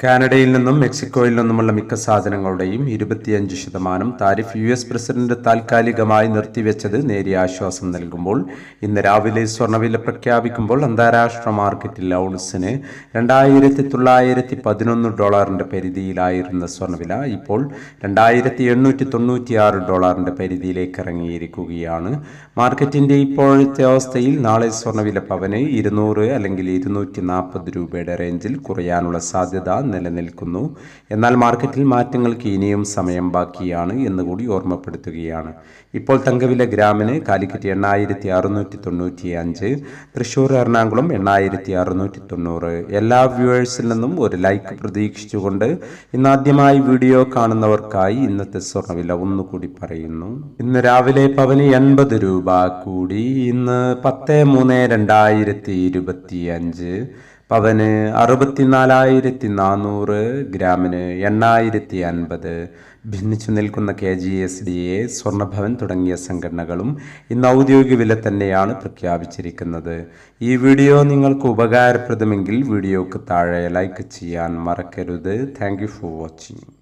കാനഡയിൽ നിന്നും മെക്സിക്കോയിൽ നിന്നുമുള്ള മിക്ക സാധനങ്ങളുടെയും ഇരുപത്തിയഞ്ച് ശതമാനം താരിഫ് യു എസ് പ്രസിഡന്റ് താൽക്കാലികമായി നിർത്തിവെച്ചത് നേരിയ ആശ്വാസം നൽകുമ്പോൾ ഇന്ന് രാവിലെ സ്വർണവില പ്രഖ്യാപിക്കുമ്പോൾ അന്താരാഷ്ട്ര മാർക്കറ്റിൽ ഔൺസിന് രണ്ടായിരത്തി തൊള്ളായിരത്തി പതിനൊന്ന് ഡോളറിന്റെ പരിധിയിലായിരുന്ന സ്വർണവില ഇപ്പോൾ രണ്ടായിരത്തി എണ്ണൂറ്റി തൊണ്ണൂറ്റിയാറ് ഡോളറിന്റെ പരിധിയിലേക്ക് ഇറങ്ങിയിരിക്കുകയാണ്. മാർക്കറ്റിന്റെ ഇപ്പോഴത്തെ അവസ്ഥയിൽ നാളെ സ്വർണവില പവന് ഇരുന്നൂറ് അല്ലെങ്കിൽ ഇരുന്നൂറ്റി നാൽപ്പത് രൂപയുടെ റേഞ്ചിൽ കുറയാനുള്ള സാധ്യത നിലനിൽക്കുന്നു. എന്നാൽ മാർക്കറ്റിൽ മാറ്റങ്ങൾക്ക് ഇനിയും സമയം ബാക്കിയാണ് എന്നുകൂടി ഓർമ്മപ്പെടുത്തുകയാണ്. ഇപ്പോൾ തങ്കവില ഗ്രാമിന് കാലിക്കറ്റ് എണ്ണായിരത്തി അറുന്നൂറ്റി തൊണ്ണൂറ്റി അഞ്ച് തൃശ്ശൂർ എറണാകുളം എണ്ണായിരത്തി അറുന്നൂറ്റി തൊണ്ണൂറ് എല്ലാ വ്യൂവേഴ്സിൽ നിന്നും ഒരു ലൈക്ക് പ്രതീക്ഷിച്ചുകൊണ്ട് ഇന്നാദ്യമായി വീഡിയോ കാണുന്നവർക്കായി ഇന്നത്തെ സ്വർണവില ഒന്നുകൂടി പറയുന്നു. ഇന്ന് രാവിലെ പവന് എൺപത് രൂപ കൂടി ഇന്ന് പത്ത് മൂന്ന് രണ്ടായിരത്തി ഇരുപത്തി അഞ്ച് പവന് അറുപത്തിനാലായിരത്തി നാനൂറ് ഗ്രാമിന് എണ്ണായിരത്തി അൻപത് ഭിന്നിച്ചു നിൽക്കുന്ന K G S D A Swarnabhavan തുടങ്ങിയ സംഘടനകളും ഇന്ന് ഔദ്യോഗിക വില തന്നെയാണ് പ്രഖ്യാപിച്ചിരിക്കുന്നത്. ഈ വീഡിയോ നിങ്ങൾക്ക് ഉപകാരപ്രദമെങ്കിൽ വീഡിയോക്ക് താഴെ ലൈക്ക് ചെയ്യാൻ മറക്കരുത്. Thank for watching